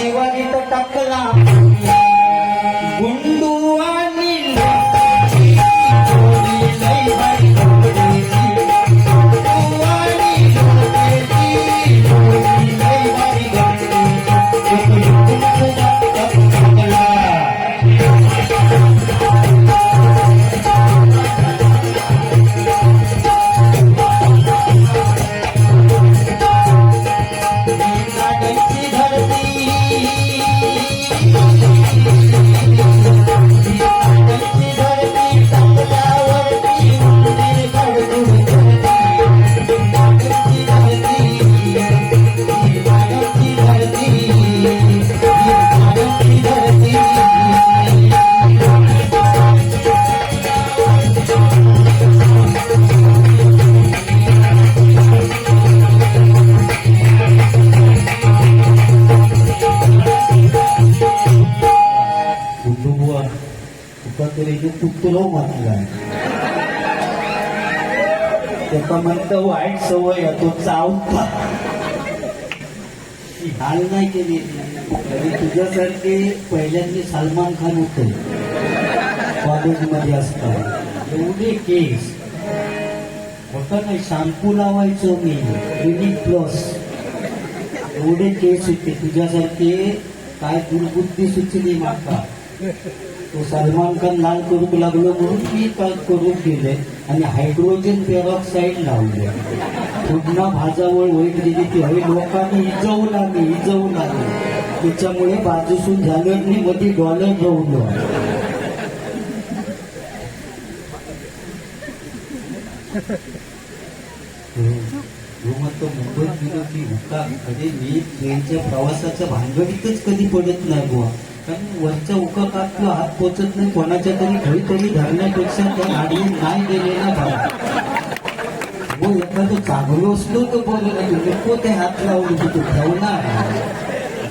शिवारीत टाकला. त्याचा वाईट सवय आहे, तो चावता ती हाल नाही केली. तरी तुझ्यासारखे पहिल्यांदा सलमान खान होते. कॉलेजमध्ये असतात एवढे केस. होत नाही शॅम्पू लावायचो मी. क्लिनिक प्लस एवढे केस होते. तुझ्यासारखे काय दुर्बुद्धी सुचली माका. तो सलमान खान लाल करूक लागलो म्हणून मी काय करून दिले. आणि हायड्रोजन पेरॉक्साईड लावले. पुन्हा भाजावळ वाईट दिली ती. हवी लोकांनी इजवू लागली इजवू लागली. त्याच्यामुळे बाजूसून झालं नाही मध्ये डॉलर जाऊन म्हणतो मुंबईत गेलो की हुका कधी मी ट्रेनच्या प्रवासाच्या भानगडीतच कधी पडत नाही बुवा. कारण वरच्या उका कापलो हात पोचत नाही कोणाच्या तरी घरी तरी धरण्यापेक्षा त्या गाडीने नाही गेलेला बरा हो एखादं चांगलो असलो तो बरं नको ते हात लावून तिथे ठेवणार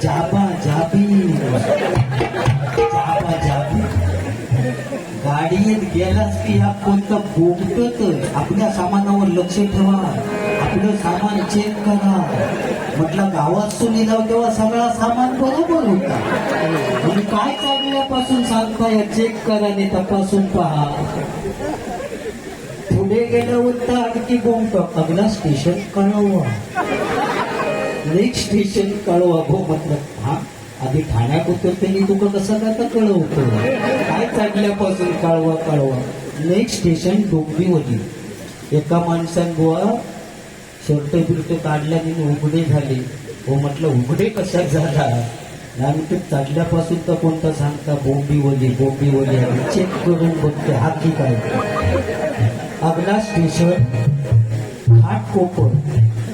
जाबा जाबी गाडीत गेलाच की हा कोणतं बोगतच आपल्या सामानावर लक्ष ठेवा आपलं सामान चेक करा म्हटलं गावात सुनीलाव तेव्हा सगळा सामान बरोबर होता. आणि काय चालल्यापासून सांगताय चेक करा आणि तपासून पहा. पुढे गेल्यावर तर आणखी बोंब. अगला स्टेशन कळवा. नेक्स्ट स्टेशन कळवा. भो म्हटलं हा आधी ठाण्यात होतो त्यांनी तुका कसं काय कळवतो चढल्यापासून कळवा कळवा. नेक्स्ट स्टेशन होती. एका माणसान बुवा शर्ट बिर्ट काढल्याने उघडे झाले. हो म्हटलं उघडे कशा झाला? आणि ते चढल्यापासून तर कोणता सांगता बोंबिवली बोंबिवली आणि चेक करून बघते हा ठीक आहे. अगला स्टेशन घाटकोपर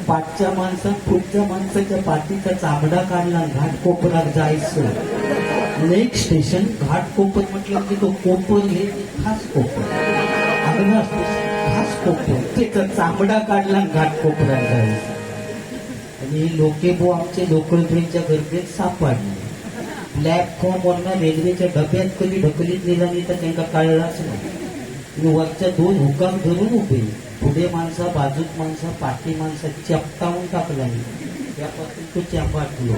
पाठच्या माणसात पुढच्या माणसाच्या पाठीचा चामडा काढला घाटकोपरात जायचं. लेक स्टेशन घाटकोपर म्हटलं की तो कोपर हे खास कोपर अगला स्टेशन खास कोपर त्याचा चामडा काढला घाट जायचं आणि लोके बो आमचे लोकल ट्रेनच्या गर्दीत सापडले प्लॅटफॉर्मवरनं रेल्वेच्या डब्यात कधी ढकलीत नेला नाही तर त्यांना कळलाच नाही. वरच्या दोन हुकाम धरून उभे. पुढे माणसा बाजूक माणसा पाठी माणसा चपटावून टाकला त्यापासून तो चपाटलो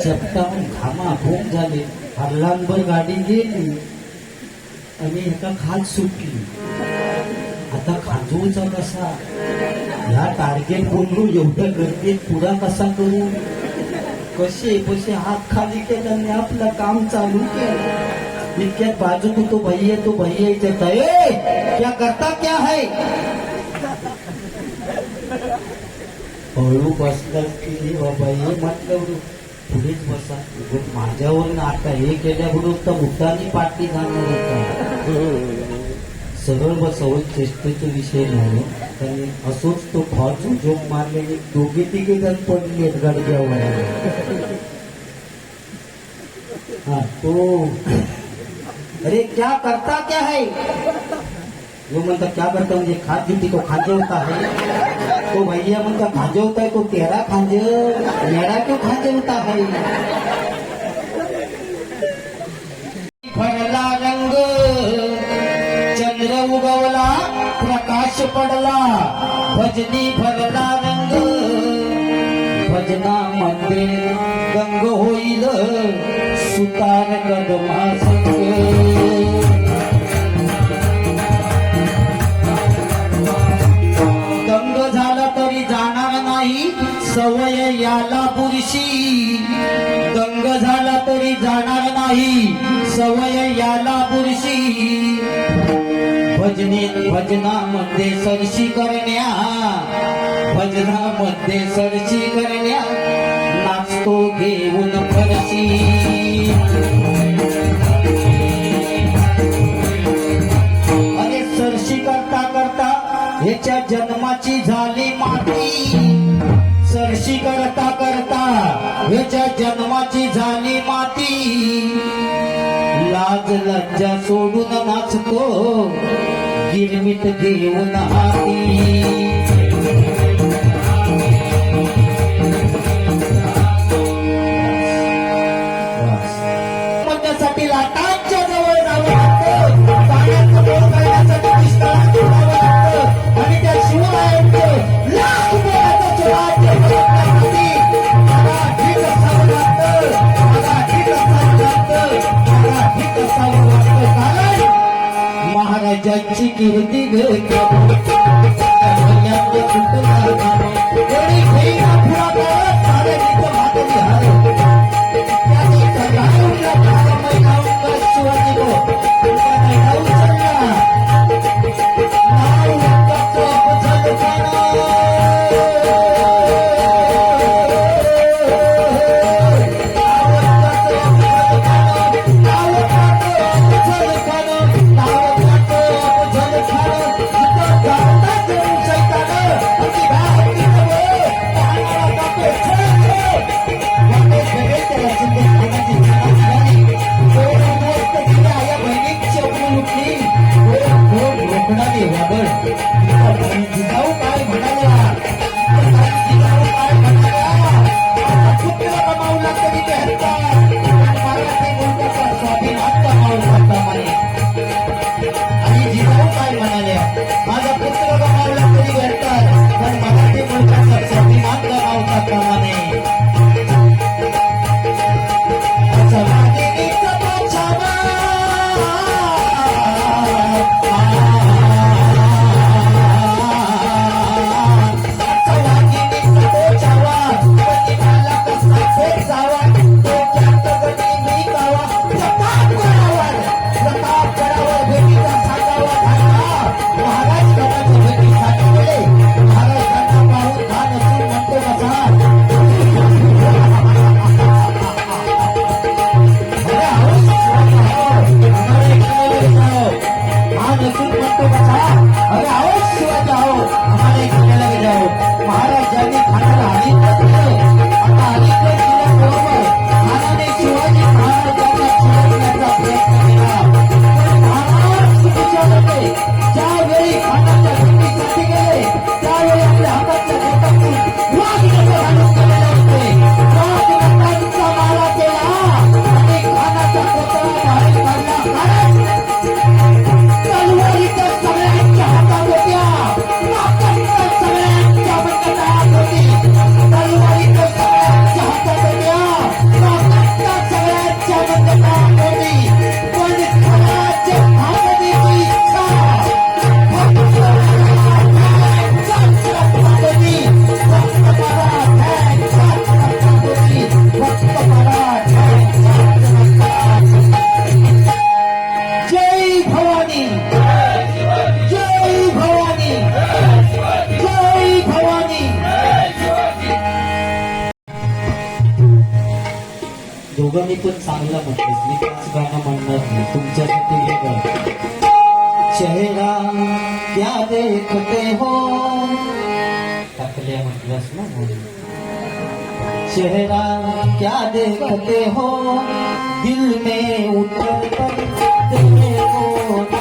चपटावून घामा भूक झाले. हरलांबर गाडी गेली आणि एका खाल सुटली. आता खाजूचा कसा? ह्या टार्गेट बोललो एवढ्या गर्दीत पुरा कसा करू? कसे कसे हात खाली केला आणि आपलं काम चालू केलं? इतक्यात बाजू तो भैया तो भैया इच्छा ए क्या करता क्या है? हळू बसलाच की बाबा हे म्हटलं पुढेच बसा. माझ्यावर आता हे केल्याबरोबर तर मुद्दानी पाठी जाणार होता. सरळ बसावं चेष्टेचा विषय नाही. आणि असोच तो फॉर्च जोक मारलेले दोघे तिघे जण पडले गडग्यावर हा तो. अरे क्या करता क्या है? जो म्हणता क्या करता म्हणजे खात तो को होता है. तो भैया मुझका खांजे होता है तो तेरा खांजे मेरा क्यों खांजे होता है पडला रंग चंद्र उगवला प्रकाश पडला भजनी भरला रंग. भजना मंदिर गंग होईल सुतार कदमा संग भजनामध्ये सरशी करण्या भजनामध्ये सरशी करण्या नाचतो घेऊन अरे सरशी करता करता ह्याच्या जन्माची झाली माती. सरशी करता करता ह्याच्या जन्माची झाली माती. लाज लज्जा सोडून नाचतो. गिरमित देऊन हाती त्यांची कीर्ती देखा नाही तुमच्यासाठी बघा चेहरा क्या देखते हो? टाकल्या म्हटलंस ना बोल. चेहरा क्या देखते हो? दिल में उतर पर तेरे को हो.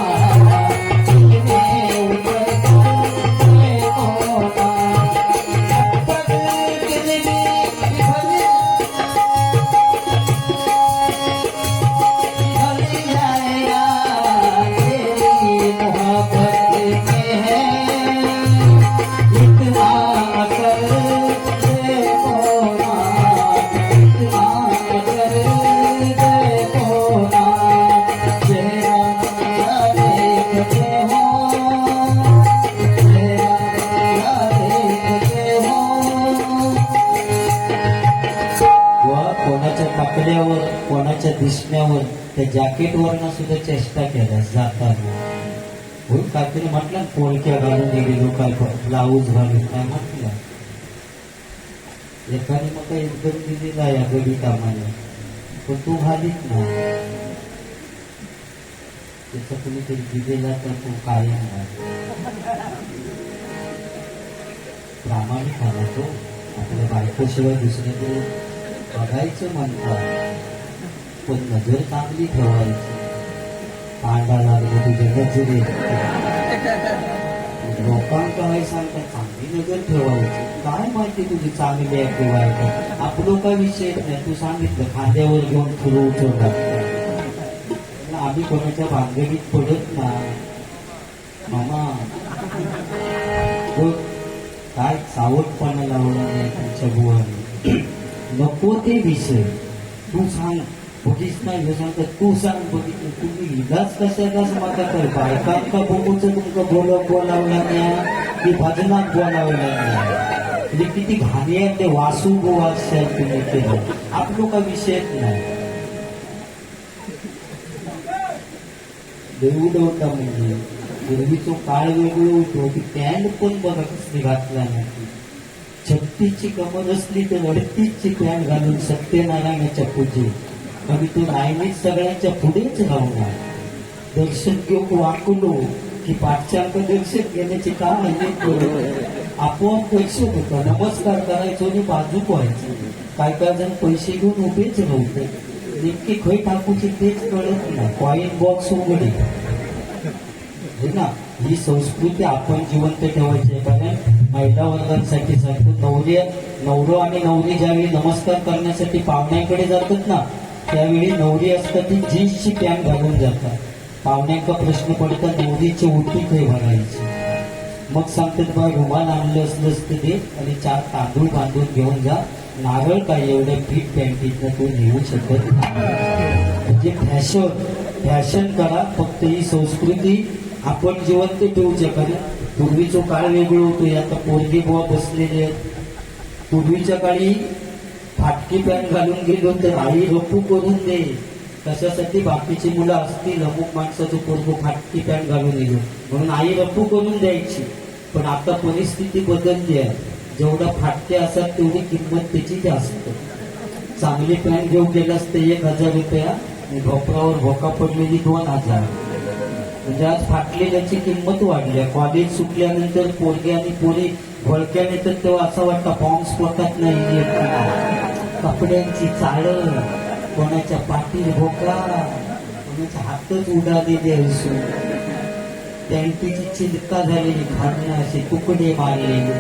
दिसण्यावर त्या जॅकेटवरनं सुद्धा चेष्टा केल्या जाताना. म्हटलं ना, पोळक्या घालून दिली काय ब्लाऊज घालून काय म्हटलं? एकाने मग काही एकदम दिलेला या गडी कामाला पण तू घालीत ना. त्याचा कुणीतरी दिलेला तर तू कायम प्रामाणिक आला तो. आपल्या बायकोशिवाय दुसऱ्याकडे बघायचं म्हणतात. पण नजर चांगली ठेवायची. पांडा लागले तुझ्या नजरे काय चांगली नजर ठेवायची. काय माहिती तुझी चांगली आहे किंवा वाईट आपलो काय विषय नाही. तू सांगितलं खांद्यावर घेऊन फिरवतो आम्ही कोणाच्या भानगडीत पडत ना मामा तो काय सावधपणा लावला नाही तुमच्या बुवाने. नको ते विषय. तू सांग बघीस नाही हे सांगतात तू सांग बघितलं तुम्ही इलाज कशालाच माता कर बायकांका बघूचं तुमचं बोलव बोलावला नाही की भजनात बोलावला नाही म्हणजे किती घाणी आहे ते वासू गोवा तुम्ही केलं आपलो का विषयच नाही देऊड होता म्हणजे पूर्वीचो काळ वेगळो होतो की पॅन्ट पण बघा कसली घातला नाही छत्तीसची कमर असली तर अडतीसची पॅन्ट घालून सत्यनारायणाच्या पूजे आणि ते नायनीच सगळ्यांच्या पुढेच राहणार. दर्शन घेऊन वाकलो की पाठच्याक दर्शन घेण्याची काम म्हणजे आपोआप पैसे होतं नमस्कार करायचो आणि बाजू व्हायचं काय काय जण पैसे घेऊन उभेच नव्हते नेमकी खंय टाकूची तेच कळत नाही. कॉईन बॉक्स उघडे. हे ना ही संस्कृती आपण जिवंत ठेवायची आहे. कारण महिला वर्गांसाठी सांगतो नवरी नवरो आणि नवरी ज्यावेळी नमस्कार करण्यासाठी पाहुण्याकडे जातात ना त्यावेळी नवरी असतात ती जीन्सची पॅन्ट घालून जातात. पाहुण्यांका प्रश्न पडतात नवरीची उठी खय भरायची. मग सांगतात बा रुमाल आणलं असलं असतं ते आणि चार तांदूळ बांधून घेऊन जा. नारळ काय एवढ्या पीठ पॅन्टीतनं तू नेऊ शकत नाही. म्हणजे फॅशन फॅशन करा फक्त ही संस्कृती आपण जिवंत ठेवू शकत पूर्वीचा काळ वेगळो होतो. आता पोरगी बुवा बसलेले आहेत. पूर्वीच्या काळी फाटकी पॅन्ट घालून गेलो तर आई रप्पू करून दे. कशासाठी बाकीची मुलं असतील अमुक माणसाचं पोरगो फाटकी पॅन्ट घालून गेलो म्हणून आई रप्पू करून द्यायची. पण आता परिस्थिती बदलली आहे. जेवढा फाटके असतात तेवढी किंमत त्याची जास्त. चांगली पॅन्ट घेऊन गेलास ते एक हजार रुपया आणि भोपरावर भोका पडलेली दोन हजार. म्हणजे आज फाटलेल्याची किंमत वाढली आहे. कॉलेज सुटल्यानंतर पोरगे आणि पोरी भळक्याने तर तेव्हा असं वाटतं बॉम्ब स्फोटात नाही कपड्यांची चाळ कोणाच्या पाटील भोका कोणाच्या हातच उडालेले असून पॅन्टीची चिंता झालेली घालणं असे तुकडे मारलेले.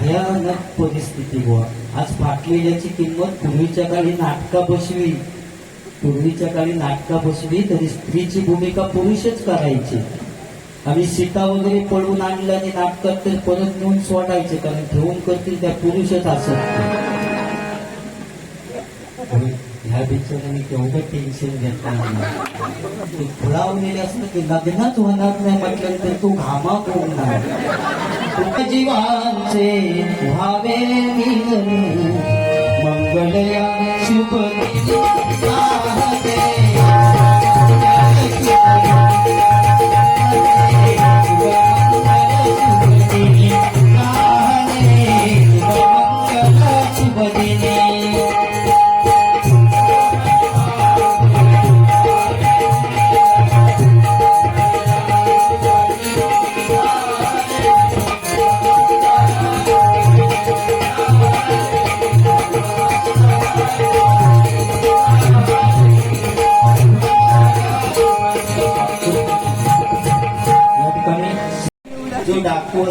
भयानक परिस्थिती व आज फाटलेल्याची किंमत पूर्वीच्या काळी नाटका बसवी. पूर्वीच्या काळी नाटका बसवी तरी स्त्रीची भूमिका पुरुषच करायची. आम्ही सीता वगैरे पळवून आणलं आणि नाटकात तर परत नेऊन सोडायचे कारण ठेवून करतील त्या पुरुषच असत ह्या बिचाराने केवढं टेन्शन घेतला ते खुळावलेले की लग्नच होणार नाही म्हटल्यानंतर तू घामा होणार जीवांचे व्हावे मंगलया शुभ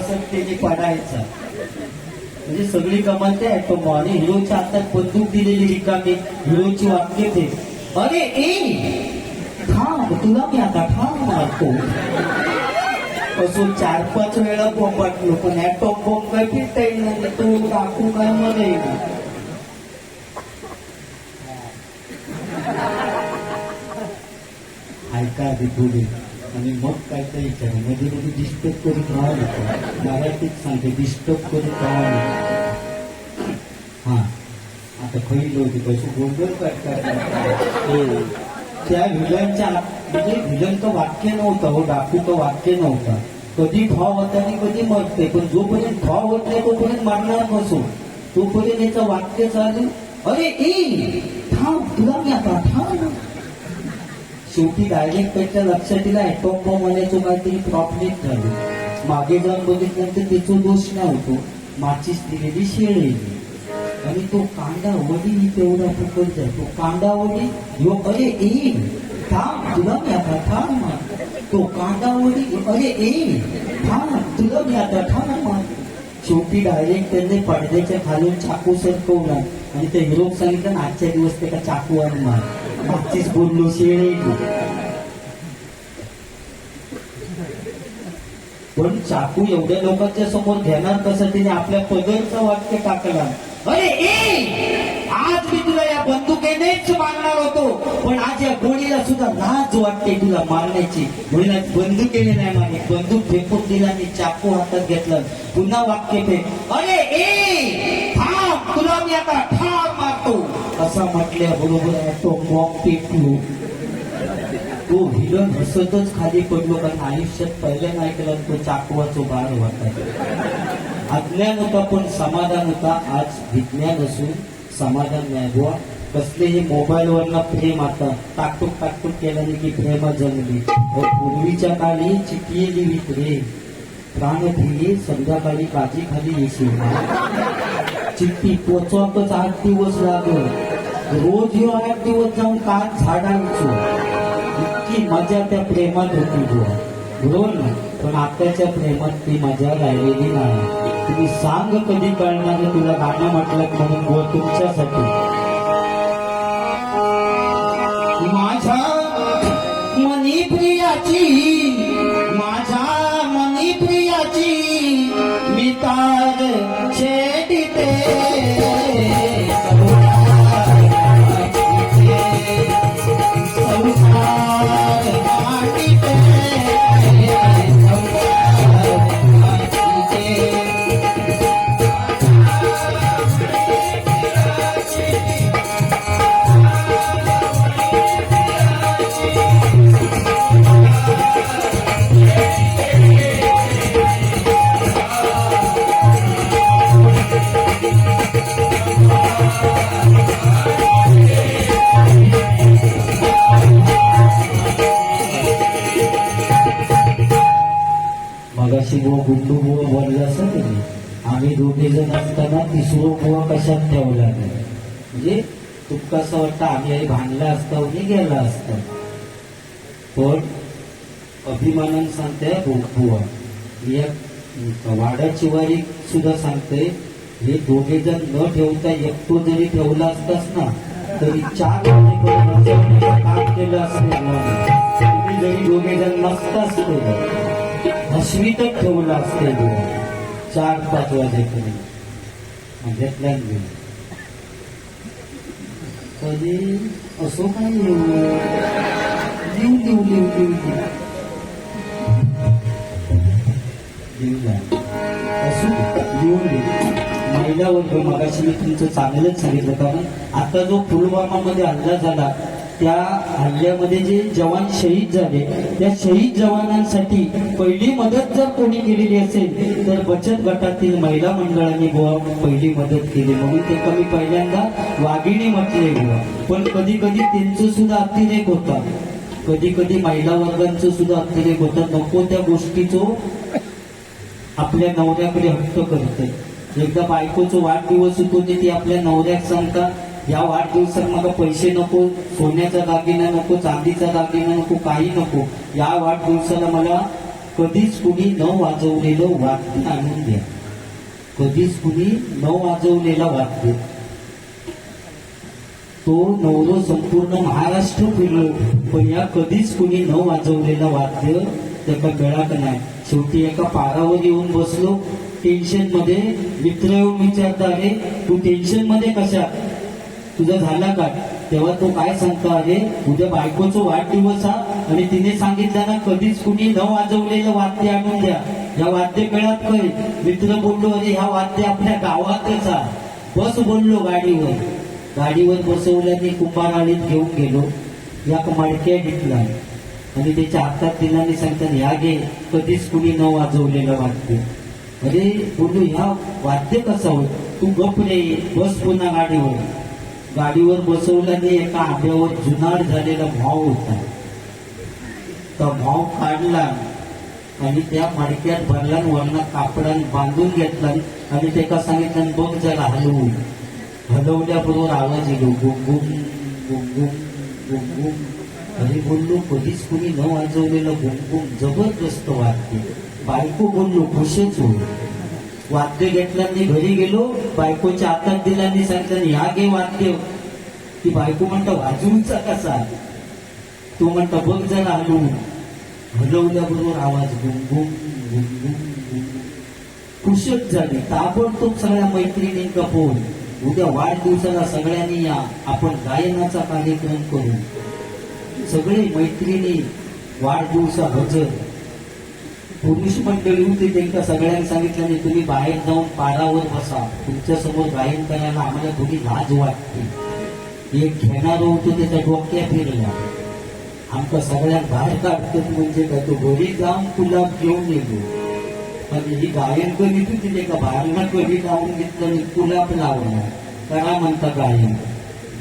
डाकू असेल त्याने पडायचा म्हणजे सगळी कमाल ते ऍटोम आणि हिरोच्या हातात बंदूक दिलेली रिकामी हिरोची वाक्य ते. अरे ए थांब तुला मी आता ठाम मारतो. असं चार पाच वेळा बॉम्ब वाटलो पण ऍटॉम बॉम्ब काय फिरता येईल नाही तो डाकू काय मध्ये ऐका आधी पुढे आणि मग काय काय विचारमध्ये मध्ये डिस्टर्ब करीत राहावं मराठीत सांगते डिस्टर्ब करीत राहावं हा. आता खरी होती कशी गोंधळ करतात त्या व्हिलनच्या म्हणजे व्हिलनचं वाक्य नव्हतं हो डाकूचं वाक्य नव्हतं. कधी भाव होता आणि कधी मरते पण जोपर्यंत भाव होत नाही तोपर्यंत मारणार नसो. तोपर्यंत याचं वाक्य चालू अरे ए थांब तुला मी आता थांब शेवटी डायरेक्ट त्याच्या लक्षात तिला ऍटॉम बॉम्ब आल्याचं काहीतरी प्रॉब्लेम झाली. मागे जाऊन बघितल्यानंतर त्याचा दोष नाही होतो. माचीस दिलेली शेळी. आणि तो कांदा वडी तेवढा फुकट जाय तो कांदा वडी यो अरे येईल. थांब तुला मी आता थांब तो कांदा वडी अरे येईल. थांब तुला मी आता थांब शेवटी डायरेक्ट त्यांनी पडद्याच्या खालून चाकू सरकवला. आणि त्या हिरोक सांगितलं ना आजच्या दिवस त्याला चाकू आणि मार मागचीच बोललो शेळे पण चाकू एवढ्या लोकांच्या समोर घेणार कसं तिने आपल्या पदरचं वाक्य टाकलं अरे ए आज मी तुला या बंदुकेनेच मारणार होतो पण आज या गोळीला सुद्धा लाज वाटते तुला मारण्याची म्हणून बंदुकेने नाही मारली बंदूक फेकून दिला आणि चाकू हातात घेतलं पुन्हा वाक्य फेक अरे ए थांब तुला मी आता ठार असा म्हटल्या बरोबर तो मॉक पेटलो. तो विलन हसतच खाली पडलो कारण आयुष्यात पहिल्या नाही केला तो चाकवाचो बार होता. अज्ञान होता पण समाधान होता. आज विज्ञान असून समाधान नाही बुवा. कसलेही मोबाईलवरनं प्रेम आता टाकटूक टाकटूक केल्याने की प्रेमा जमली. व पूर्वीच्या काळी चिठ्ठी लिहिली प्रेम प्राण ठेवी संध्याकाळी काजी खाली येशील. चिठ्ठी पोचवतच आठ दिवस लागल. रोज ह्यो आठ दिवस जाऊन कान झाडांचो. इतकी मजा त्या प्रेमात होती बुवा. बरोबर ना? पण आताच्या प्रेमात ती मजा राहिलेली नाही. तुम्ही सांग कधी कळणार तुला गाणं म्हटलं म्हणून बुवा तुमच्यासाठी. माझ्या मनी प्रियाची तिसरो कशात ठेवला नाही. म्हणजे तुमका असं वाटतं आम्ही आई भांडला असता आणि गेला असता. पण अभिमानानं सांगते बुवा मी वाडा चिवारी सुद्धा सांगते हे दोघे जण न ठेवता एकटो जरी ठेवला असतास ना तरी चार काम केलं असतं तुम्ही जरी दोघे जण नसताच केलं हसवीतच ठेवलं असते चार पाच वाजेपर्यंत. घेतल्यान घेऊन कधी असो काय येऊ लिहू देऊ देऊ द्या. असू दे, देऊ महिला वर्ग मगाशी मी तुमचं चांगलंच सांगितलं कारण आता जो पुलवामामध्ये हल्ला झाला त्या हल्ल्यामध्ये जे जवान शहीद झाले त्या शहीद जवानांसाठी पहिली मदत जर कोणी केलेली असेल तर बचत गटातील महिला मंडळांनी गोवा पहिली मदत केली. म्हणून ते कमी पहिल्यांदा वाघिणी म्हटले गोवा पण कधी कधी त्यांचं सुद्धा अतिरेक होता. कधी कधी महिला वर्गांचं सुद्धा अतिरेक होता. नको त्या गोष्टीचं आपल्या नवऱ्याकडे हट्ट करते एकदा बायकोचं वाढदिवस होतो ते ती आपल्या नवऱ्याक सांगता या वाढदिवसात मला पैसे नको सोन्याचा दागिना नको चांदीचा दागिना नको काही नको. या वाढदिवसाला मला कधीच कुणी न वाजवलेलं वाद्य आणून द्या. कधीच कुणी न वाजवलेला वाद्य. तो नवरो संपूर्ण महाराष्ट्र फिरलो पण या कधीच कुणी न वाजवलेला वाद्य त्याचा गळाक नाही. शेवटी एका पारावर येऊन बसलो. टेन्शनमध्ये मित्र येऊन विचारता अरे तू टेन्शनमध्ये कशा तुझा झाला का? तेव्हा तो काय सांगतो अरे उद्या बायकोचं वाढदिवस हा? आणि तिने सांगितलं ना कधीच कुणी न वाजवलेलं वाद्य आणून द्या. या वाद्य कळत काय मित्र बोललो अरे ह्या वाद्य आपल्या गावातच हा बस बोललो गाडीवर. गाडीवर बसवल्याने कुंभारवाडीत घेऊन गेलो. या मडक्या घेतला आणि त्याच्या हातात दिल्याने सांगतात ह्या घे कधीच कुणी न वाजवलेलं वाद्य. अरे बोलू ह्या वाद्य कसं होत? तू गप रे बस पुन्हा गाडीवर. गाडीवर बसवल्याने एका आंब्यावर जुनाड झालेला भाव होता. तो भाव काढला आणि त्या मडक्यात भरला आणि वरना कापडाने बांधून घेतला आणि त्याला सांगितलं बघ जरा हलवू हलवल्याबरोबर आवाज येलो गुम गुम गुम अरे बोललो कधीच कुणी न वाजवलेलं गुम जबरदस्त वाटते बायको बोललो खुशच होईल. वाद्य घेतल्याने घरी गेलो बायकोच्या हातात दिल्याने सांगितलं ह्या घे वाद्य. ती बायको म्हणता वाजवूचा कसा? तो म्हणता बघ जरा आलो हलवल्याबरोबर आवाज गुम गुम गुम गुम गुम. खुशच झाली. ताबडतोब सगळ्या मैत्रिणींका फोन उद्या वाढदिवसाला सगळ्यांनी या. आपण गायनाचा कार्यक्रम करू. सगळे मैत्रिणी वाढदिवसा हजर. पुरुष मंडळी होती त्यांना सगळ्यांनी सांगितलं नाही तुम्ही बाहेर जाऊन पारावर बसा. तुमच्यासमोर गायन करायला आम्हाला थोडी लाज वाटते. एक घेणार होतो त्याच्या डोक्या फिरल्या आमका सगळ्यात बाहेर काढतात म्हणजे काय तो घरी जाऊन गुलाब घेऊन येतो. पण ही गायन करीत होती ते का बाहेरनं कधी लावून घेतलं आणि गुलाब लावला. करा म्हणता गायन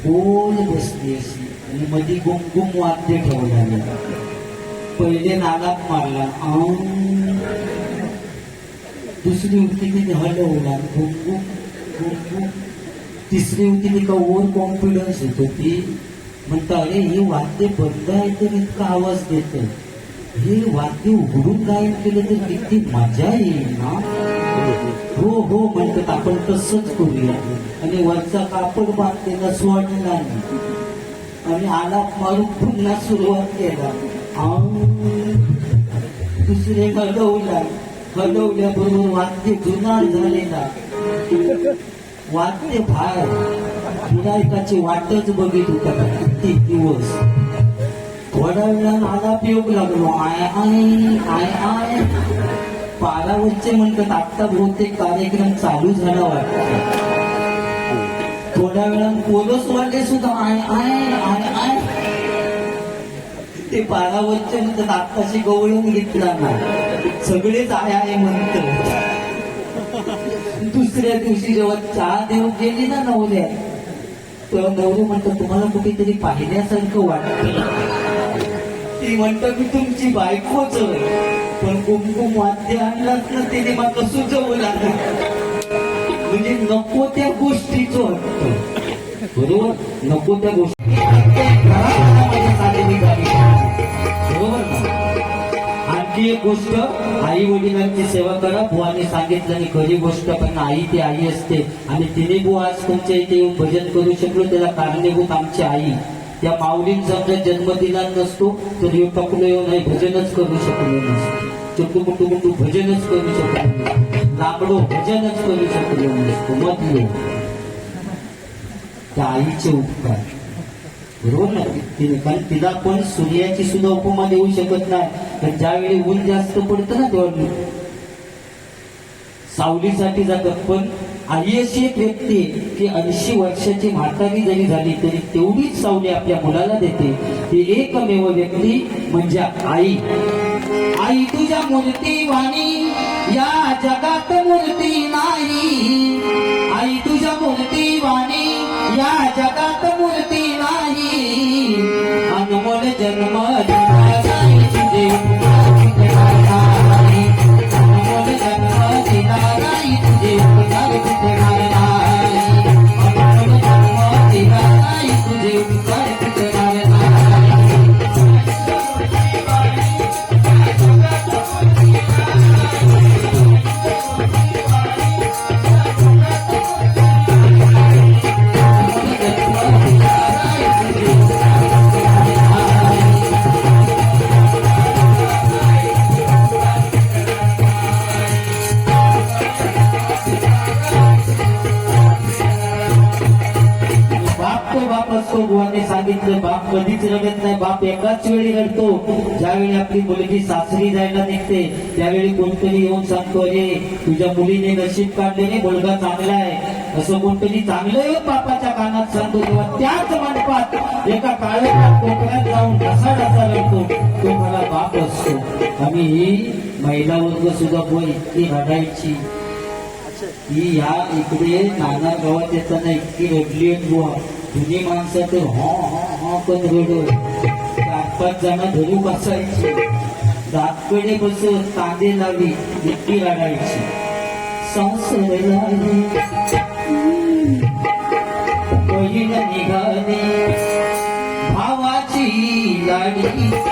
बोल बसली अशी. आणि मधी गुमगुम वाद्य ठेवला पहिले नालात मारला. आं. दुसरी होती ती हलवला गुमगुम गुमगुम तिसरी होती ती का ओव्हर कॉन्फिडन्स येत. होती म्हणता अरे हे वाद्य बंद आहे तर इतका आवाज देत. हे वाद्य उघडून गायन केलं तर किती मजा येईल ना? हो हो म्हणतात आपण तसंच करूया. आणि वरचा कापड बांधलेला सोडला नाही आणि आलाप मारून पुन्हा सुरुवात केला. दुसरे हलवला हलवल्याबरोबर वाद्य जुनार झालेला. वाद्य बाहेर विनायकाची वाटच बघित होता किती दिवस. थोड्या वेळानं आलाप योग लागलो आय आय आय आय. पारावरचे म्हणतात आत्ता बहुतेक कार्यक्रम चालू झाला वाटत. थोड्या वेळानं पोलस वाले सुद्धा आय आय आय आय. ते पारावरचे म्हणतात आत्ताशी गवळून घेतला सगळेच आय आहे म्हणत. दुसऱ्या दिवशी जेव्हा चहा देऊ गेली ना नवऱ्या तेव्हा नवरे म्हणतात तुम्हाला कुठेतरी पाहिल्यासारखं वाटतं. ती म्हणतं मी तुमची बायकोच पण कुमकुम वाद्य आणलाच ना तिने मात्र सुचवलं लागलं म्हणजे नको त्या गोष्टीच बरोबर? नको त्या गोष्टी. बरोबर का? आणखी एक गोष्ट आई वडिलांची सेवा करा. बुवाने सांगितलं आणि खरी गोष्ट पण आई ती आई असते. आणि तिने बुवा आज तुमच्या इथे येऊन भजन करू शकलो त्याला कारणीभूत आमची आई. त्या माऊलीन समजा जन्म दिला नसतो तर यो टकलो येऊन आई भजनच करू शकलो नसतो. चुटू कुटू कुटू भजनच करू शकलो लाकडो भजनच करू शकलो नसतो. मधलो त्या आईचे उपकार. बरोबर ना तिला पण सूर्याची सुद्धा उपमा देऊ शकत नाही. ज्यावेळी ऊन जास्त पडतं ना तेव्हा सावलीसाठी जातात पण आई अशी एक व्यक्ती की ऐंशी वर्षाची म्हातारी जरी झाली तरी तेवढीच सावली आपल्या मुलाला देते. ती एकमेव व्यक्ती म्हणजे आई. आई तुझ्या मूर्ती वाणी या जगात मूर्ती नाही. आई तुझ्या मूर्ती वाणी या जगात ജന്മ एकाच वेळी घडतो. ज्यावेळी आपली मुलगी सासरी जायला निघते त्यावेळी कोणतरी येऊन सांगतो अरे तुझ्या मुलीने नशीब काढले मुलगा चांगला आहे. असं कोणतरी चांगलं येऊन बापाच्या कानात सांगतो तेव्हा त्याच मंडपात एका काळ्या कोकणात जाऊन कसा डसा लागतो तो मला बाप असतो. आणि ही महिला वर्ग सुद्धा बोल इतकी रडायची. ही या इकडे नाना गावात येताना इतकी रडली आहेत बुवा. जुनी माणसं तर हा हा हा पण रडो. पाच जण धरू बसायची दातकडे बसून कांदे लावली इतकी लागायची. संसार निघाली भावाची लाडी.